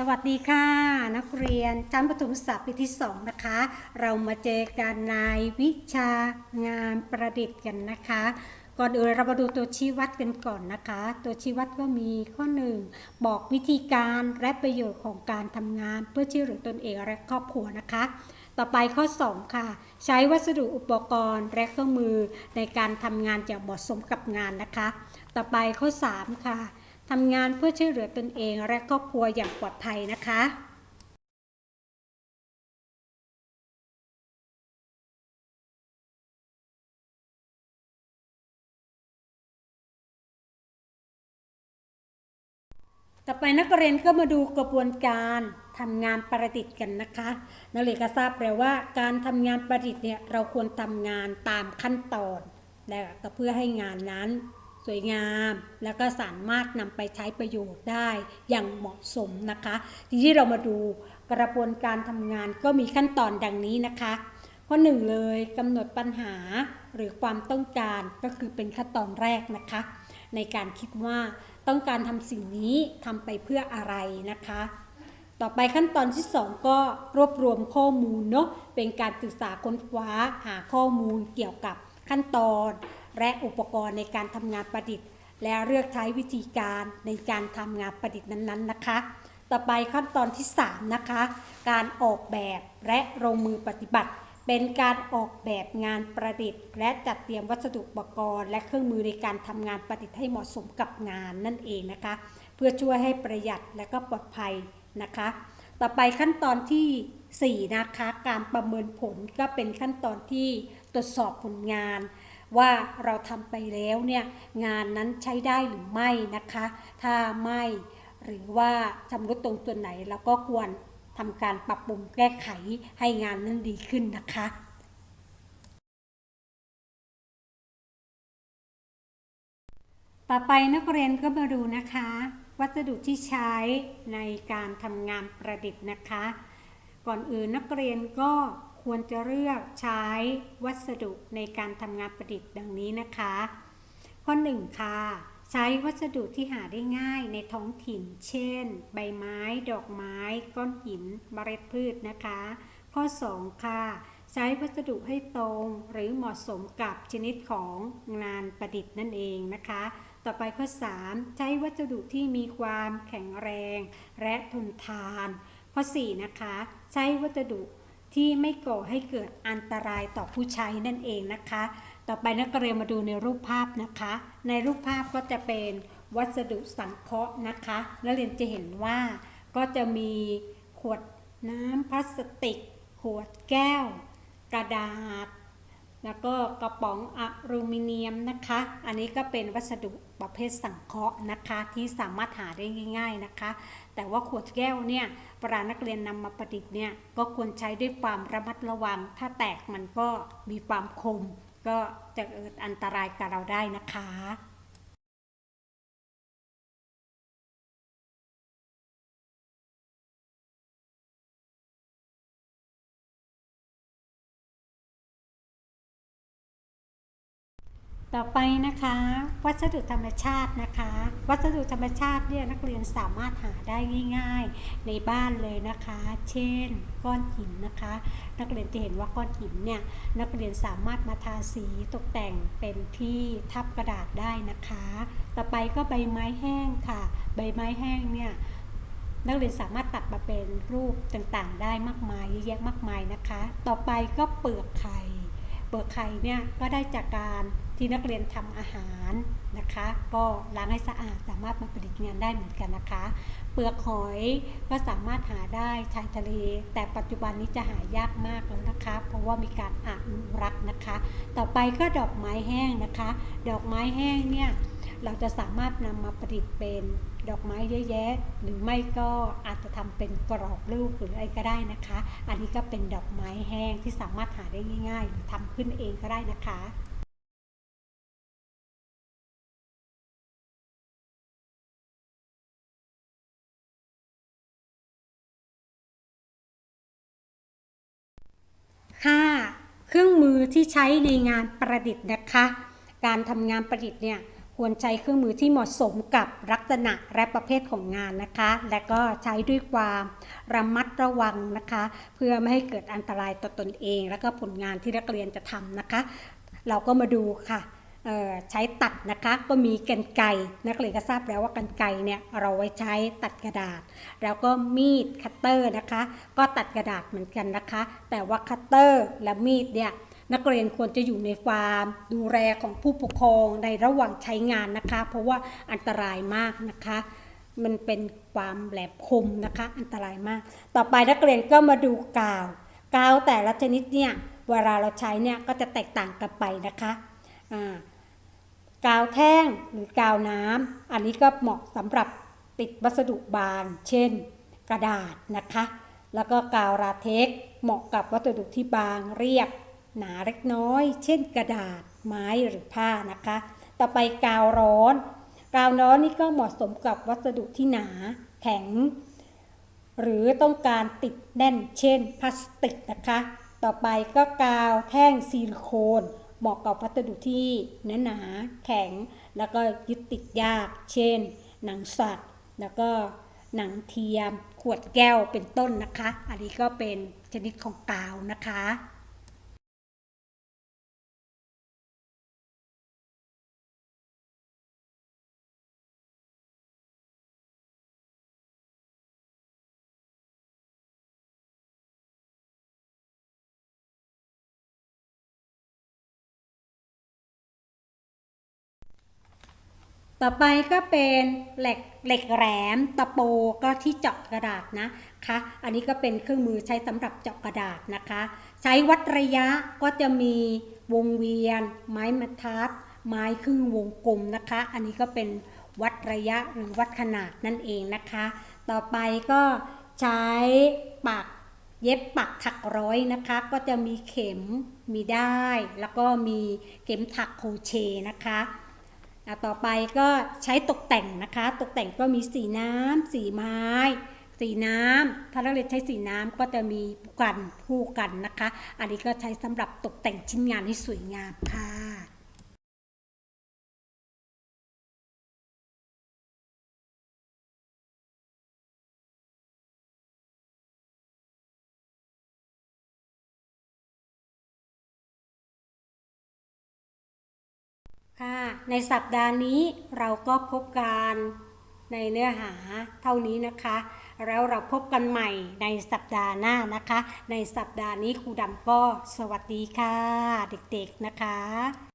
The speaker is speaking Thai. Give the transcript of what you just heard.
สวัสดีค่ะ นักเรียนชั้นประถมศึกษาปีที่ 2 นะคะ เรามาเจอกันในวิชางานประดิษฐ์กันนะคะ ก่อนอื่นเรามาดูตัวชี้วัดกันก่อนนะคะ ตัวชี้วัดก็มีข้อ 1 บอกวิธีการและประโยชน์ของการทำงานเพื่อช่วยเหลือตนเองและครอบครัวนะคะ ต่อไปข้อ 2 ค่ะ ใช้วัสดุอุปกรณ์และเครื่องมือในการทำงานอย่างเหมาะสมกับงานนะคะ ต่อไปข้อ 3 ค่ะ ทำงานเพื่อช่วยเหลือตนเองและครอบครัวอย่างปลอดภัยนะคะต่อไปนักเรียนก็มาดูกระบวนการทำงานประดิษฐ์กันนะคะ นักเรียนก็ทราบแล้วว่าการทำงานประดิษฐ์เนี่ยเราควรทำงานตามขั้นตอนและก็เพื่อให้งานนั้น วยงาม แล้วก็สามารถนำไปใช้ประโยชน์ได้อย่างเหมาะสมนะคะ ทีนี้เรามาดูกระบวนการทำงานก็มีขั้นตอนดังนี้นะคะข้อหนึ่งเลยกำหนดปัญหาหรือความต้องการก็คือเป็นขั้นตอนแรกนะคะ ในการคิดว่าต้องการทำสิ่งนี้ทำไปเพื่ออะไรนะคะ ต่อไปขั้นตอนที่ 2 ก็รวบรวมข้อมูลเนาะเป็นการศึกษาค้นคว้าหาข้อมูลเกี่ยวกับขั้นตอน และอุปกรณ์ในการทำงานประดิษฐ์ และเลือกใช้วิธีการในการทำงานประดิษฐ์นั้นๆนะคะ ต่อไปขั้นตอนที่ 3 นะคะ การออกแบบและลงมือปฏิบัติ เป็นการออกแบบงานประดิษฐ์ และจัดเตรียมวัสดุอุปกรณ์ และเครื่องมือในการทำงานประดิษฐ์ให้เหมาะสมกับงานนั่นเองนะคะ เพื่อช่วยให้ประหยัดและก็ปลอดภัยนะคะ ต่อไปขั้นตอนทีสี่4นะคะการประเมินผลก็เป็นขั้นตอนที่ตรวจสอบผลงาน ว่าเราทำไปแล้วเนี่ยงานนั้นใช้ได้หรือไม่นะคะ ถ้าไม่หรือว่าชำรุดตรงตัวนไหนเราก็ควรทำการปรับปรุงแก้ไขให้งานนั้นดีขึ้นนะคะต่อไปนักเรียนก็มาดูนะคะ วัสดุที่ใช้ในการทำงานประดิษฐ์นะคะ ก่อนอื่นนักเรียนก็ ควรจะเลือกใช้วัสดุในการทำงานประดิษฐ์ดังนี้นะคะ ข้อ 1 ค่ะ ใช้วัสดุที่หาได้ง่ายในท้องถิ่น เช่น ใบไม้ ดอกไม้ ก้อนหินเมล็ดพืชนะคะ ข้อ 2 ค่ะ ใช้วัสดุให้ตรงหรือเหมาะสมกับชนิดของงานประดิษฐ์นั่นเองนะคะต่อไปข้อ 3 ใช้วัสดุที่มีความแข็งแรง และทนทาน ข้อ 4 นะคะ ใช้วัสดุ ที่ไม่ก่อให้เกิดอันตรายต่อผู้ใช้นั่นเองนะคะ ต่อไปนักเรียนมาดูในรูปภาพนะคะ ในรูปภาพก็จะเป็นวัสดุสังเคราะห์นะคะ นักเรียนจะเห็นว่าก็จะมีขวดน้ำพลาสติก ขวดแก้ว กระดาษ แล้วก็กระป๋องอลูมิเนียมนะคะ อันนี้ก็เป็นวัสดุประเภทสังเคราะห์นะคะ ที่สามารถหาได้ง่าย ๆนะคะ แต่ว่าขวดแก้วเนี่ยเวลานักเรียนนำมาประดิษฐ์เนี่ยก็ควรใช้ด้วยความระมัดระวัง ถ้าแตกมันก็มีความคม ก็จะเกิดอันตรายกับเราได้นะคะ ต่อไปนะคะ วัสดุธรรมชาตินะคะ วัสดุธรรมชาติเนี่ยนักเรียนสามารถหาได้ง่ายๆในบ้านเลยนะคะ เช่น ก้อนหินนะคะ นักเรียนจะเห็นว่าก้อนหินเนี่ยนักเรียนสามารถมาทาสีตกแต่งเป็นที่ทับกระดาษได้นะคะ ต่อไปก็ใบไม้แห้งค่ะ ใบไม้แห้งเนี่ยนักเรียนสามารถตัดมาเป็นรูปต่างๆ ได้มากมายเยอะแยะมากมายนะคะ ต่อไปก็เปลือกไข่ เปลือกไข่เนี่ยก็ได้จากการ ที่นักเรียนทำอาหารนะคะ ก็ล้างให้สะอาดสามารถมาประดิษฐ์งานได้เหมือนกันนะคะ เปลือกหอยก็สามารถหาได้ชายทะเล แต่ปัจจุบันนี้จะหายากมากแล้วนะคะ เพราะว่ามีการอนุรักษ์นะคะ ต่อไปก็ดอกไม้แห้งนะคะ ดอกไม้แห้งเนี่ยเราจะสามารถนำมาประดิษฐ์เป็นดอกไม้เยอะแยะ หรือไม่ก็อาจจะทำเป็นกรอบรูปหรืออะไรก็ได้นะคะ อันนี้ก็เป็นดอกไม้แห้งที่สามารถหาได้ง่าย ๆ หรือทำขึ้นเองก็ได้นะคะ ค่ะเครื่องมือที่ใช้ในงานประดิษฐ์นะคะ การทำงานประดิษฐ์เนี่ยควรใช้เครื่องมือที่เหมาะสมกับลักษณะและประเภทของงานนะคะ และก็ใช้ด้วยความระมัดระวังนะคะ เพื่อไม่ให้เกิดอันตรายต่อตนเอง และก็ผลงานที่นักเรียนจะทำนะคะ เราก็มาดูค่ะ ใช้ตัดนะคะก็มีกันไกรนักเรียนก็ทราบแล้วว่ากันไกรเนี่ยเราไว้ใช้ตัดกระดาษ แล้วก็มีดคัตเตอร์นะคะ ก็ตัดกระดาษเหมือนกันนะคะ แต่ว่าคัตเตอร์และมีดเนี่ยนักเรียนควรจะอยู่ในความดูแลของผู้ปกครองในระหว่างใช้งานนะคะ เพราะว่าอันตรายมากนะคะ มันเป็นความแหลมคมนะคะ อันตรายมาก ต่อไปนักเรียนก็มาดูกาว กาวแต่ละชนิดเนี่ยเวลาเราใช้เนี่ยก็จะแตกต่างกันไปนะคะ กาวแท่งหรือกาวน้ำอันนี้ก็เหมาะสำหรับติดวัสดุบาง เช่น กระดาษนะคะ แล้วก็กาวลาเท็กเหมาะกับวัสดุที่บางเรียบ หนาเล็กน้อย เช่น กระดาษไม้หรือผ้านะคะ ต่อไปกาวร้อน กาวร้อนนี่ก็เหมาะสมกับวัสดุที่หนาแข็ง หรือต้องการติดแน่น เช่น พลาสติกนะคะ ต่อไปก็กาวแท่งซิลิโคน เหมาะกับวัสดุที่หนาหนาๆแข็ง แล้วก็ยึดติดยาก เช่น หนังสัตว์ แล้วก็หนังเทียม ขวดแก้วเป็นต้นนะคะ อันนี้ก็เป็นชนิดของกาวนะคะ ต่อไปก็เป็นเหล็กเหล็กแหลมตะโปก็ที่เจาะกระดาษนะคะ อันนี้ก็เป็นเครื่องมือใช้สำหรับเจาะกระดาษนะคะ ใช้วัดระยะก็จะมีวงเวียน ไม้บรรทัด ไม้ครึ่งวงกลมนะคะ อันนี้ก็เป็นวัดระยะหรือวัดขนาดนั่นเองนะคะ ต่อไปก็ใช้ปักเย็บปักถักร้อยนะคะ ก็จะมีเข็มมีได้ายแล้วก็มีเข็มถักโครเชนะคะ ต่อไปก็ใช้ตกแต่งนะคะ ตกแต่งก็มีสีน้ำสีไม้ สีน้ำถ้าเราเรียนใช้สีน้ำก็จะมีกันคู่กันนะคะ อันนี้ก็ใช้สำหรับตกแต่งชิ้นงานให้สวยงามค่ะค่ะ ในสัปดาห์นี้เราก็พบกันในเนื้อหาเท่านี้นะคะ แล้วเราพบกันใหม่ในสัปดาห์หน้านะคะ ในสัปดาห์นี้ครูดำก็สวัสดีค่ะ เด็กๆนะคะ